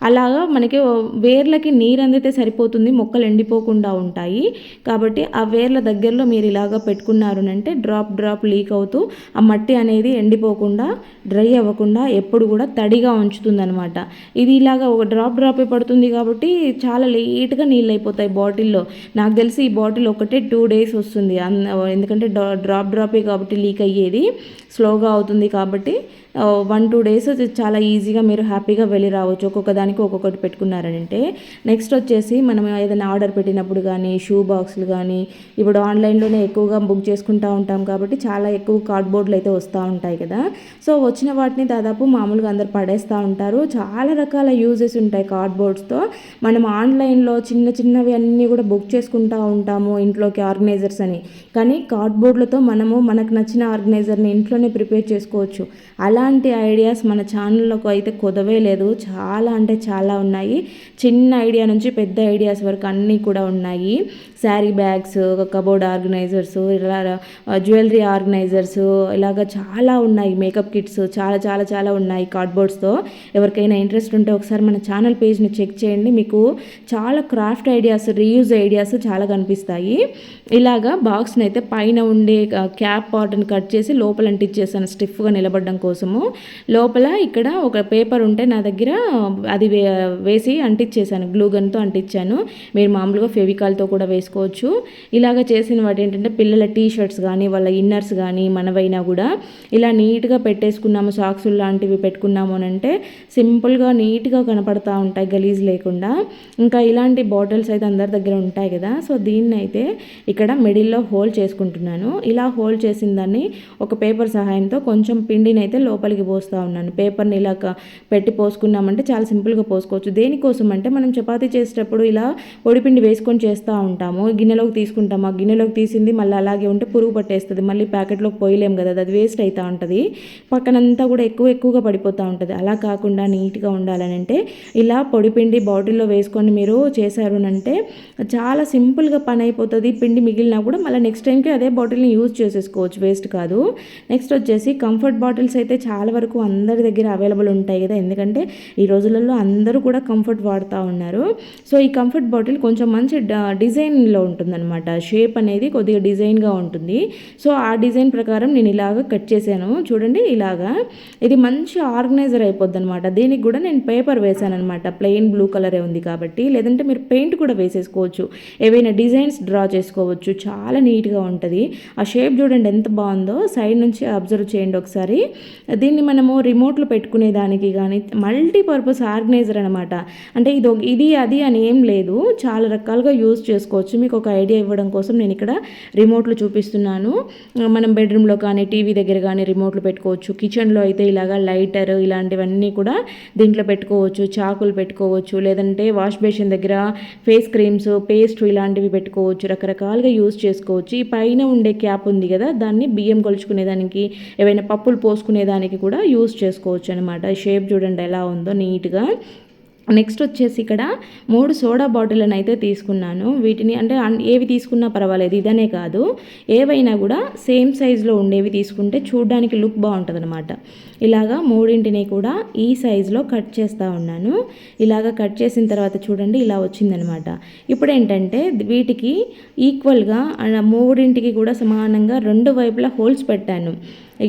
అలాగా మనకి వేర్లకి నీరు అందితే సరిపోతుంది మొక్కలు ఎండిపోకుండా ఉంటాయి. కాబట్టి ఆ వేర్ల దగ్గరలో మీరు ఇలాగా పెట్టుకున్నారు అంటే డ్రాప్ డ్రాప్ లీక్ అవుతూ ఆ మట్టి అనేది ఎండిపోకుండా డ్రై అవ్వకుండా ఎప్పుడు కూడా తడిగా ఉంచుతుందనమాట ఇది ఇలాగా ఒక డ్రాప్ డ్రాపే పడుతుంది కాబట్టి చాలా లే లేట్గా నీళ్ళు అయిపోతాయి బాటిల్లో. నాకు తెలిసి ఈ బాటిల్ ఒకటే టూ డేస్ వస్తుంది. అన్- ఎందుకంటే డ్రాప్ డ్రాపే కాబట్టి లీక్ అయ్యేది. స్లోగా అవుతుంది కాబట్టి వన్ టూ డేస్ చాలా ఈజీగా మీరు హ్యాపీగా వెళ్ళి రావచ్చు. ఒక్కొక్క దానికి ఒక్కొక్కటి పెట్టుకున్నారంటే నెక్స్ట్ వచ్చేసి మనం ఏదైనా ఆర్డర్ పెట్టినప్పుడు కానీ షూ బాక్సులు కానీ ఇప్పుడు ఆన్లైన్లోనే ఎక్కువగా బుక్ చేసుకుంటూ ఉంటాం కాబట్టి చాలా ఎక్కువ కార్డ్బోర్డ్లు అయితే వస్తూ ఉంటాయి కదా. సో వచ్చిన వాటిని దాదాపు మామూలుగా అందరు పడేస్తూ ఉంటారు. చాలా రకాల యూజెస్ ఉంటాయి కార్డ్బోర్డ్స్తో మనం ఆన్లైన్లో చిన్న చిన్నవి అన్నీ కూడా బుక్ చేసుకుంటూ ఉంటాము ఇంట్లోకి ఆర్గనైజర్స్ అని. కానీ కార్డ్బోర్డ్లతో మనము మనకు నచ్చిన ఆర్గనైజర్ని ఇంట్లోనే ప్రిపేర్ చేసుకోవచ్చు. అలా అలాంటి ఐడియాస్ మన ఛానల్లోకి అయితే కుదవే లేదు. చాలా అంటే చాలా ఉన్నాయి. చిన్న ఐడియా నుంచి పెద్ద ఐడియాస్ వరకు అన్నీ కూడా ఉన్నాయి. శారీ బ్యాగ్స్ కబోర్డ్ ఆర్గనైజర్స్ ఇలా జ్యువెలరీ ఆర్గనైజర్స్ ఇలాగ చాలా ఉన్నాయి. మేకప్ కిట్స్ చాలా చాలా చాలా ఉన్నాయి కార్డ్బోర్డ్స్తో. ఎవరికైనా ఇంట్రెస్ట్ ఉంటే ఒకసారి మన ఛానల్ పేజ్ని చెక్ చేయండి. మీకు చాలా క్రాఫ్ట్ ఐడియాస్ రీయూజ్ ఐడియాస్ చాలా కనిపిస్తాయి. ఇలాగా బాక్స్ని అయితే పైన ఉండే క్యాప్ పార్ట్ని కట్ చేసి లోపల అంటిచ్చేసాను స్టిఫ్గా నిలబడడం కోసం. కోసము లోపల ఇక్కడ ఒక పేపర్ ఉంటే నా దగ్గర అది వే వేసి అంటించేసాను గ్లూ గన్తో అంటించాను మీరు మామూలుగా ఫెవికాల్తో కూడా వేసుకోవచ్చు. ఇలాగ చేసిన వాటి ఏంటంటే పిల్లల టీ షర్ట్స్ కానీ వాళ్ళ ఇన్నర్స్ కానీ మనవైనా కూడా ఇలా నీట్గా పెట్టేసుకున్నాము. సాక్సులు లాంటివి పెట్టుకున్నాము అని అంటే సింపుల్గా నీట్గా కనపడతా ఉంటాయి గలీజ్ లేకుండా. ఇంకా ఇలాంటి బాటిల్స్ అయితే అందరి దగ్గర ఉంటాయి కదా. సో దీన్ని అయితే ఇక్కడ మిడిల్లో హోల్ చేసుకుంటున్నాను. ఇలా హోల్ చేసిన దాన్ని ఒక పేపర్ సహాయంతో కొంచెం పిండిని అయితే లోపలికి పోస్తూ ఉన్నాను. పేపర్ని ఇలా పెట్టి పోసుకున్నామంటే చాలా సింపుల్గా పోసుకోవచ్చు. దేనికోసం అంటే మనం చపాతీ చేసేటప్పుడు ఇలా పొడిపిండి వేసుకొని చేస్తూ ఉంటాము. గిన్నెలోకి తీసుకుంటాము. ఆ గిన్నెలోకి తీసింది మళ్ళీ అలాగే ఉంటే పురుగు పట్టేస్తుంది. మళ్ళీ ప్యాకెట్లోకి పోయలేం కదా అది వేస్ట్ అవుతూ ఉంటుంది. పక్కనంతా కూడా ఎక్కువ ఎక్కువగా పడిపోతూ ఉంటుంది. అలా కాకుండా నీట్గా ఉండాలని అంటే ఇలా పొడిపిండి బాటిల్లో వేసుకొని మీరు చేశారు అంటే చాలా సింపుల్గా పని అయిపోతుంది పిండి మిగిలినా కూడా మళ్ళీ నెక్స్ట్ టైంకి అదే బాటిల్ని యూజ్ చేసేసుకోవచ్చు. వేస్ట్ కాదు. నెక్స్ట్ వచ్చేసి కంఫర్ట్ బాటిల్స్ అయితే చాలా వరకు అందరి దగ్గర అవైలబుల్ ఉంటాయి కదా. ఎందుకంటే ఈ రోజులలో అందరూ కూడా కంఫర్ట్ వాడుతూ ఉన్నారు. సో ఈ కంఫర్ట్ బాటిల్ కొంచెం మంచి డ- డిజైన్లో ఉంటుందన్నమాట. షేప్ అనేది కొద్దిగా డిజైన్గా ఉంటుంది. సో ఆ డిజైన్ ప్రకారం నేను ఇలాగ కట్ చేశాను. చూడండి ఇలాగా. ఇది మంచి ఆర్గనైజర్ అయిపోద్ది అనమాట దీనికి కూడా నేను పేపర్ వేశాను అనమాట ప్లెయిన్ బ్లూ కలరే ఉంది కాబట్టి. లేదంటే మీరు పెయింట్ కూడా వేసేసుకోవచ్చు. ఏవైనా డిజైన్స్ డ్రా చేసుకోవచ్చు. చాలా నీట్గా ఉంటుంది. ఆ షేప్ చూడండి ఎంత బాగుందో. సైడ్ నుంచి అబ్జర్వ్ చేయండి ఒకసారి. దీన్ని మనము రిమోట్లో పెట్టుకునే దానికి కానీ మల్టీపర్పస్ ఆర్గనైజర్ అనమాట అంటే ఇది ఇది అది అని ఏం లేదు. చాలా రకాలుగా యూజ్ చేసుకోవచ్చు. మీకు ఒక ఐడియా ఇవ్వడం కోసం నేను ఇక్కడ రిమోట్లు చూపిస్తున్నాను. మనం బెడ్రూమ్లో కానీ టీవీ దగ్గర కానీ రిమోట్లు పెట్టుకోవచ్చు. కిచెన్లో అయితే ఇలాగా లైటర్ ఇలాంటివన్నీ కూడా దీంట్లో పెట్టుకోవచ్చు. చాకులు పెట్టుకోవచ్చు. లేదంటే వాష్ బేసిన్ దగ్గర ఫేస్ క్రీమ్స్ పేస్ట్ ఇలాంటివి పెట్టుకోవచ్చు. రకరకాలుగా యూజ్ చేసుకోవచ్చు. ఈ పైన ఉండే క్యాప్ ఉంది కదా దాన్ని బియ్యం కొలుచుకునేదానికి ఏవైనా పప్పులు పోసుకునేదానికి కూడా యూజ్ చేసుకోవచ్చు అనమాట షేప్ చూడండి ఎలా ఉందో నీట్గా. నెక్స్ట్ వచ్చేసి ఇక్కడ మూడు సోడా బాటిళ్ళని అయితే తీసుకున్నాను. వీటిని అంటే ఏవి తీసుకున్నా పర్వాలేదు ఇదనే కాదు. ఏవైనా కూడా సేమ్ సైజులో ఉండేవి తీసుకుంటే చూడడానికి లుక్ బాగుంటుంది అనమాట ఇలాగా మూడింటిని కూడా ఈ సైజులో కట్ చేస్తూ ఉన్నాను. ఇలాగ కట్ చేసిన తర్వాత చూడండి ఇలా వచ్చిందనమాట ఇప్పుడు ఏంటంటే వీటికి ఈక్వల్గా మూడింటికి కూడా సమానంగా రెండు వైపులా హోల్స్ పెట్టాను.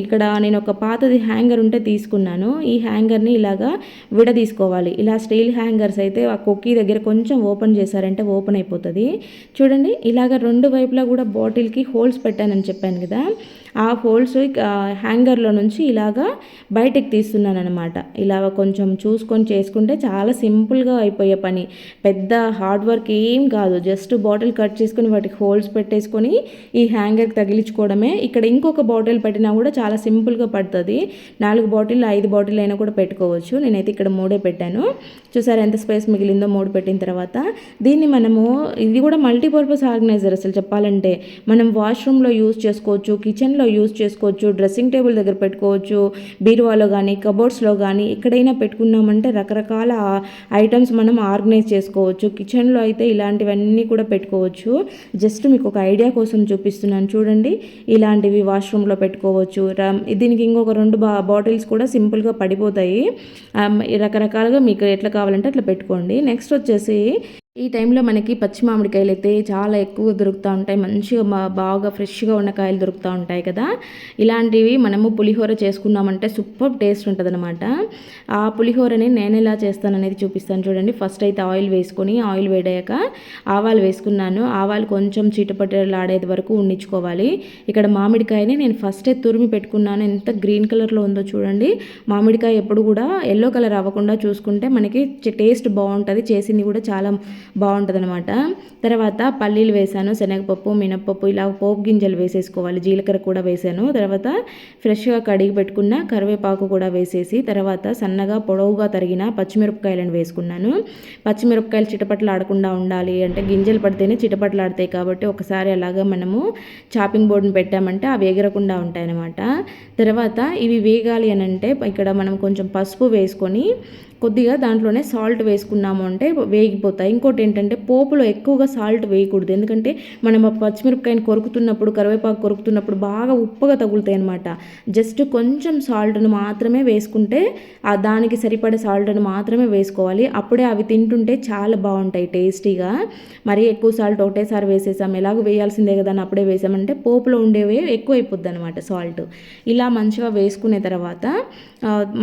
ఇక్కడ నేను ఒక పాతది హ్యాంగర్ ఉంటే తీసుకున్నాను. ఈ హ్యాంగర్ని ఇలాగా విడదీసుకోవాలి. ఇలా స్టీల్ హ్యాంగర్స్ అయితే ఆ కొక్కి దగ్గర కొంచెం ఓపెన్ చేశారంటే ఓపెన్ అయిపోతుంది. చూడండి ఇలాగ రెండు వైపులా కూడా బాటిల్కి హోల్స్ పెట్టానని చెప్పాను కదా. ఆ హోల్స్ హ్యాంగర్లో నుంచి ఇలాగా బయటకు తీస్తున్నాను అనమాట ఇలా కొంచెం చూసుకొని చేసుకుంటే చాలా సింపుల్గా అయిపోయే పని. పెద్ద హార్డ్ వర్క్ ఏం కాదు. జస్ట్ బాటిల్ కట్ చేసుకుని వాటికి హోల్స్ పెట్టేసుకొని ఈ హ్యాంగర్కి తగిలించుకోవడమే. ఇక్కడ ఇంకొక బాటిల్ పెట్టినా కూడా చాలా సింపుల్గా పడుతుంది. నాలుగు బాటిల్ ఐదు బాటిల్ అయినా కూడా పెట్టుకోవచ్చు. నేనైతే ఇక్కడ మూడే పెట్టాను. చూసారా ఎంత స్పేస్ మిగిలిందో మూడు పెట్టిన తర్వాత. దీన్ని మనము ఇది కూడా మల్టీపర్పస్ ఆర్గనైజర్ అసలు చెప్పాలంటే. మనం వాష్రూమ్లో యూజ్ చేసుకోవచ్చు కిచెన్లో యూజ్ చేసుకోవచ్చు డ్రెస్సింగ్ టేబుల్ దగ్గర పెట్టుకోవచ్చు బీరువాలో కానీ కబోర్డ్స్లో కానీ ఎక్కడైనా పెట్టుకున్నామంటే రకరకాల ఐటమ్స్ మనం ఆర్గనైజ్ చేసుకోవచ్చు. కిచెన్లో అయితే ఇలాంటివన్నీ కూడా పెట్టుకోవచ్చు. జస్ట్ మీకు ఒక ఐడియా కోసం చూపిస్తున్నాను. చూడండి ఇలాంటివి వాష్రూమ్లో పెట్టుకోవచ్చు. దీనికి ఇంకొక రెండు బా బాటిల్స్ కూడా సింపుల్గా పడిపోతాయి. రకరకాలుగా మీకు ఎట్లా కావాలంటే అట్లా పెట్టుకోండి. నెక్స్ట్ వచ్చేసి ఈ టైంలో మనకి పచ్చి మామిడికాయలు అయితే చాలా ఎక్కువ దొరుకుతూ ఉంటాయి. మంచిగా బాగా ఫ్రెష్గా ఉన్న కాయలు దొరుకుతూ ఉంటాయి కదా. ఇలాంటివి మనము పులిహోర చేసుకున్నామంటే సూపర్ టేస్ట్ ఉంటుంది అనమాట ఆ పులిహోరని నేను ఎలా చేస్తాను అనేది చూపిస్తాను చూడండి. ఫస్ట్ అయితే ఆయిల్ వేసుకొని ఆయిల్ వేడాక ఆవాలు వేసుకున్నాను. ఆవాలు కొంచెం చిటపటలాడేది వరకు ఉండించుకోవాలి. ఇక్కడ మామిడికాయని నేను ఫస్టే తురిమి పెట్టుకున్నాను. ఎంత గ్రీన్ కలర్లో ఉందో చూడండి. మామిడికాయ ఎప్పుడు కూడా ఎల్లో కలర్ అవ్వకుండా చూసుకుంటే మనకి టేస్ట్ బాగుంటుంది. చేసింది కూడా చాలా బాగుంటుంది అనమాట తర్వాత పల్లీలు వేసాను శనగపప్పు మినప్పప్పు ఇలా పోపు గింజలు వేసేసుకోవాలి జీలకర్ర కూడా వేసాను. తర్వాత ఫ్రెష్గా కడిగి పెట్టుకున్న కరివేపాకు కూడా వేసేసి తర్వాత సన్నగా పొడవుగా తరిగిన పచ్చిమిరపకాయలను వేసుకున్నాను. పచ్చిమిరపకాయలు చిటపట్లు ఆడకుండా ఉండాలి అంటే గింజలు పడితేనే చిటపట్లాడతాయి కాబట్టి ఒకసారి అలాగా మనము చాపింగ్ బోర్డుని పెట్టామంటే అవి ఎగరకుండా ఉంటాయన్నమాట. తర్వాత ఇవి వేగాలి అని అంటే ఇక్కడ మనం కొంచెం పసుపు వేసుకొని కొద్దిగా దాంట్లోనే సాల్ట్ వేసుకున్నాము అంటే వేగిపోతాయి. ఇంకోటి ఏంటంటే పోపులో ఎక్కువగా సాల్ట్ వేయకూడదు. ఎందుకంటే మనం ఆ పచ్చిమిరపకాయని కొరుకుతున్నప్పుడు కరివేపాకు కొరుకుతున్నప్పుడు బాగా ఉప్పగా తగులుతాయి అనమాట జస్ట్ కొంచెం సాల్ట్ను మాత్రమే వేసుకుంటే ఆ దానికి సరిపడే సాల్ట్ను మాత్రమే వేసుకోవాలి. అప్పుడే అవి తింటుంటే చాలా బాగుంటాయి టేస్టీగా. మరీ ఎక్కువ సాల్ట్ ఒకటేసారి వేసేసాం. ఎలాగో వేయాల్సిందే కదా అని అప్పుడే వేసామంటే పోపులో ఉండేవి ఎక్కువ అయిపోద్ది అనమాట సాల్ట్. ఇలా మంచిగా వేసుకునే తర్వాత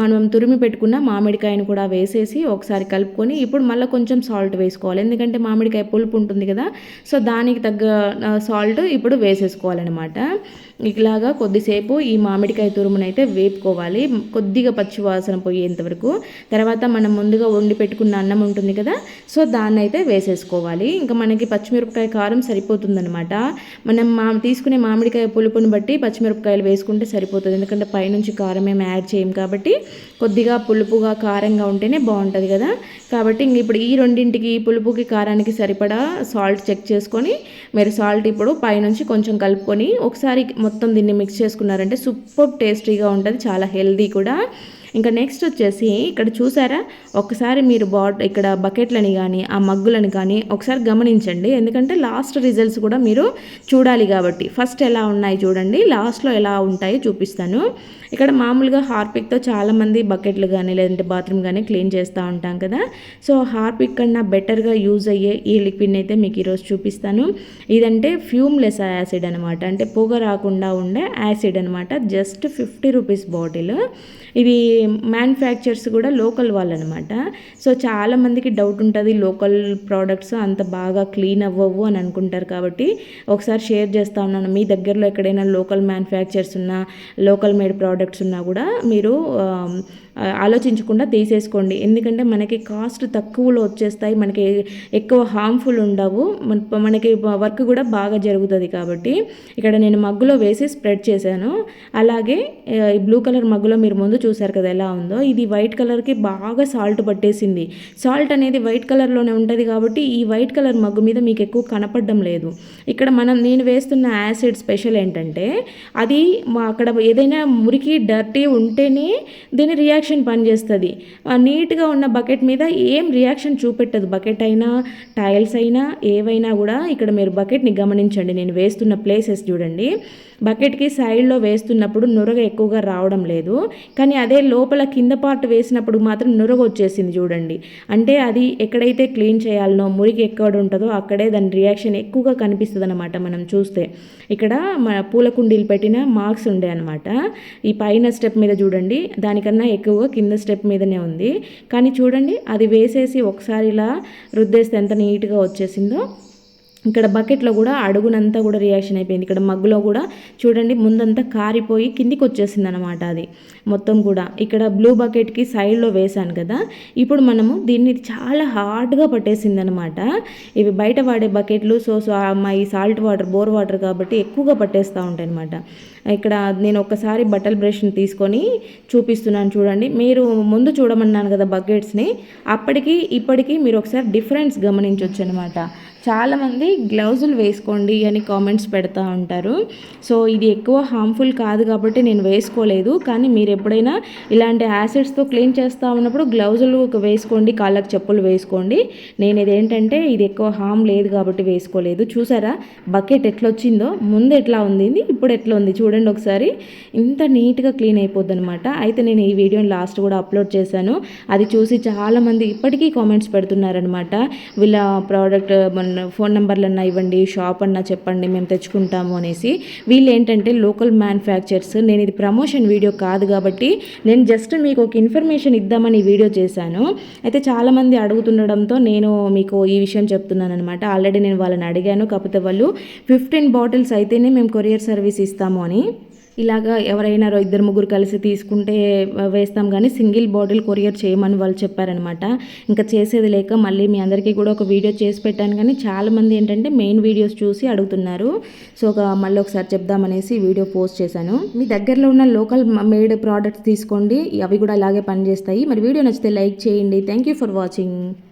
మనం తురిమి పెట్టుకున్న మామిడికాయను కూడా వేసేసి ఒకసారి కలుపుకొని ఇప్పుడు మళ్ళీ కొంచెం సాల్ట్ వేసుకోవాలి. ఎందుకంటే మామిడికాయ పులుపు ఉంటుంది కదా సో దానికి తగ్గ సాల్ట్ ఇప్పుడు వేసేసుకోవాలన్నమాట. ఇలాగా కొద్దిసేపు ఈ మామిడికాయ తురుమునైతే వేపుకోవాలి. కొద్దిగా పచ్చి వాసన పోయేంత వరకు. తర్వాత మనం ముందుగా వండి పెట్టుకున్న అన్నం ఉంటుంది కదా సో దాన్ని అయితే వేసేసుకోవాలి. ఇంకా మనకి పచ్చిమిరపకాయ కారం సరిపోతుందనమాట మనం మా తీసుకునే మామిడికాయ పులుపుని బట్టి పచ్చిమిరపకాయలు వేసుకుంటే సరిపోతుంది. ఎందుకంటే పైనుంచి కారం ఏమి యాడ్ చేయం కాబట్టి కొద్దిగా పులుపుగా కారంగా ఉంటేనే బాగుంటుంది కదా. కాబట్టి ఇంక ఇప్పుడు ఈ రెండింటికి పులుపుకి కారానికి సరిపడా సాల్ట్ చెక్ చేసుకొని మీరు సాల్ట్ ఇప్పుడు పైనుంచి కొంచెం కలుపుకొని ఒకసారి మొత్తం దీన్ని మిక్స్ చేసుకున్నారంటే సూపర్ టేస్టీగా ఉంటుంది చాలా హెల్దీ కూడా. ఇంకా నెక్స్ట్ వచ్చేసి ఇక్కడ చూసారా? ఒకసారి మీరు బాట్ ఇక్కడ బకెట్లని కానీ ఆ మగ్గులని కానీ ఒకసారి గమనించండి. ఎందుకంటే లాస్ట్ రిజల్ట్స్ కూడా మీరు చూడాలి కాబట్టి. ఫస్ట్ ఎలా ఉన్నాయి చూడండి. లాస్ట్లో ఎలా ఉంటాయో చూపిస్తాను. ఇక్కడ మామూలుగా హార్పిక్తో చాలామంది బకెట్లు కానీ లేదంటే బాత్రూమ్ కానీ క్లీన్ చేస్తూ ఉంటాం కదా. సో హార్పిక్ కన్నా బెటర్గా యూజ్ అయ్యే ఈ లిక్విడ్ని అయితే మీకు ఈరోజు చూపిస్తాను. ఇదంటే ఫ్యూమ్లెస్ యాసిడ్ అనమాట అంటే పొగ రాకుండా ఉండే యాసిడ్ అనమాట జస్ట్ ఫిఫ్టీ రూపీస్ బాటిల్ ఇది మ్యానుఫ్యాక్చర్స్ కూడా లోకల్ వాళ్ళనమాట. సో చాలామందికి డౌట్ ఉంటుంది లోకల్ ప్రోడక్ట్స్ అంత బాగా క్లీన్ అవ్వవు అని అనుకుంటారు కాబట్టి ఒకసారి షేర్ చేస్తూ ఉన్నాను. మీ దగ్గరలో ఎక్కడైనా లోకల్ మ్యానుఫ్యాక్చర్స్ ఉన్నా లోకల్ మేడ్ ప్రోడక్ట్స్ ఉన్నా కూడా మీరు ఆలోచించకుండా తీసేసుకోండి. ఎందుకంటే మనకి కాస్ట్ తక్కువలో వచ్చేస్తాయి. మనకి ఎక్కువ హార్మ్ఫుల్ ఉండవు. మనకి వర్క్ కూడా బాగా జరుగుతుంది కాబట్టి ఇక్కడ నేను మగ్గులో వేసి స్ప్రెడ్ చేశాను. అలాగే ఈ బ్లూ కలర్ మగ్గులో మీరు ముందు చూసారు కదా ఎలా ఉందో. ఇది వైట్ కలర్కి బాగా సాల్ట్ పట్టేసింది. సాల్ట్ అనేది వైట్ కలర్లోనే ఉంటుంది కాబట్టి ఈ వైట్ కలర్ మగ్గు మీద మీకు ఎక్కువ కనపడడం లేదు. ఇక్కడ మనం నేను వేస్తున్న యాసిడ్ స్పెషల్ ఏంటంటే అది అక్కడ ఏదైనా మురికి డర్టీ ఉంటేనే దీని రియాక్ట్ రియాక్షన్ పనిచేస్తుంది. నీట్గా ఉన్న బకెట్ మీద ఏం రియాక్షన్ చూపెట్టదు. బకెట్ అయినా టైల్స్ అయినా ఏవైనా కూడా ఇక్కడ మీరు బకెట్ని గమనించండి. నేను వేస్తున్న ప్లేసెస్ చూడండి. బకెట్కి సైడ్లో వేస్తున్నప్పుడు నురగ ఎక్కువగా రావడం లేదు. కానీ అదే లోపల కింద పార్ట్ వేసినప్పుడు మాత్రం నురగ వచ్చేసింది చూడండి. అంటే అది ఎక్కడైతే క్లీన్ చేయాలనో మురికి ఎక్కడ ఉంటుందో అక్కడే దాని రియాక్షన్ ఎక్కువగా కనిపిస్తుంది అనమాట మనం చూస్తే. ఇక్కడ మన పూల కుండీలు పెట్టిన మార్క్స్ ఉండే అనమాట ఈ పైన స్టెప్ మీద చూడండి దానికన్నా ఎక్కువ కింద స్టెప్ మీదనే ఉంది. కానీ చూడండి అది వేసేసి ఒకసారి ఇలా రుద్దేస్తే ఎంత నీట్గా వచ్చేసిందో. ఇక్కడ బకెట్లో కూడా అడుగునంతా కూడా రియాక్షన్ అయిపోయింది. ఇక్కడ మగ్గులో కూడా చూడండి ముందంతా కారిపోయి కిందికి వచ్చేసింది అనమాట అది. మొత్తం కూడా ఇక్కడ బ్లూ బకెట్కి సైడ్లో వేశాను కదా. ఇప్పుడు మనము దీన్ని చాలా హార్డ్గా పట్టేసింది అనమాట ఇవి బయట వాడే బకెట్లు సో సో ఈ సాల్ట్ వాటర్ బోర్ వాటర్ కాబట్టి ఎక్కువగా పట్టేస్తూ ఉంటాయి అనమాట ఇక్కడ నేను ఒకసారి బట్టల బ్రష్ని తీసుకొని చూపిస్తున్నాను చూడండి. మీరు ముందు చూడమన్నాను కదా బకెట్స్ని అప్పటికి ఇప్పటికీ మీరు ఒకసారి డిఫరెన్స్ గమనించవచ్చు అనమాట చాలామంది గ్లౌజులు వేసుకోండి అని కామెంట్స్ పెడతా ఉంటారు. సో ఇది ఎక్కువ హార్మ్ఫుల్ కాదు కాబట్టి నేను వేసుకోలేదు. కానీ మీరు ఎప్పుడైనా ఇలాంటి యాసిడ్స్తో క్లీన్ చేస్తూ ఉన్నప్పుడు గ్లౌజులు వేసుకోండి కాళ్ళకు చెప్పులు వేసుకోండి. నేను ఇదేంటంటే ఇది ఎక్కువ హామ్ లేదు కాబట్టి వేసుకోలేదు. చూసారా? బకెట్ ఎట్లా వచ్చిందో ముందు ఎట్లా ఉంది? ఇప్పుడు ఎట్లా ఉంది? చూడండి ఒకసారి. ఇంత నీట్గా క్లీన్ అయిపోద్ది అనమాట అయితే నేను ఈ వీడియోని లాస్ట్ కూడా అప్లోడ్ చేశాను. అది చూసి చాలామంది ఇప్పటికీ కామెంట్స్ పెడుతున్నారనమాట వీళ్ళ ప్రోడక్ట్ మన ఫోన్ నెంబర్లన్నా ఇవ్వండి షాప్ అన్నా చెప్పండి మేము తెచ్చుకుంటాము అనేసి వీళ్ళు ఏంటంటే లోకల్ మ్యానుఫ్యాక్చర్స్. నేను ఇది ప్రమోషన్ వీడియో కాదు కాబట్టి నేను జస్ట్ మీకు ఒక ఇన్ఫర్మేషన్ ఇద్దామని వీడియో చేశాను. అయితే చాలామంది అడుగుతుండడంతో నేను మీకు ఈ విషయం చెప్తున్నాను అనమాట ఆల్రెడీ నేను వాళ్ళని అడిగాను. కాకపోతే వాళ్ళు ఫిఫ్టీన్ బాటిల్స్ అయితేనే మేము కొరియర్ సర్వీస్ ఇస్తాము అని. ఇలాగా ఎవరైనా ఇద్దరు ముగ్గురు కలిసి తీసుకుంటే వేస్తాం కానీ సింగిల్ బాటిల్ కొరియర్ చేయమని వాళ్ళు చెప్పారనమాట ఇంకా చేసేది లేక మళ్ళీ మీ అందరికీ కూడా ఒక వీడియో చేసి పెట్టాను కానీ చాలామంది ఏంటంటే మెయిన్ వీడియోస్ చూసి అడుగుతున్నారు. సో ఒక మళ్ళీ ఒకసారి చెప్దామనేసి వీడియో పోస్ట్ చేశాను. మీ దగ్గరలో ఉన్న లోకల్ మేడ్ ప్రోడక్ట్స్ తీసుకోండి. అవి కూడా అలాగే పనిచేస్తాయి. మరి వీడియో నచ్చితే లైక్ చేయండి. Thank you for watching.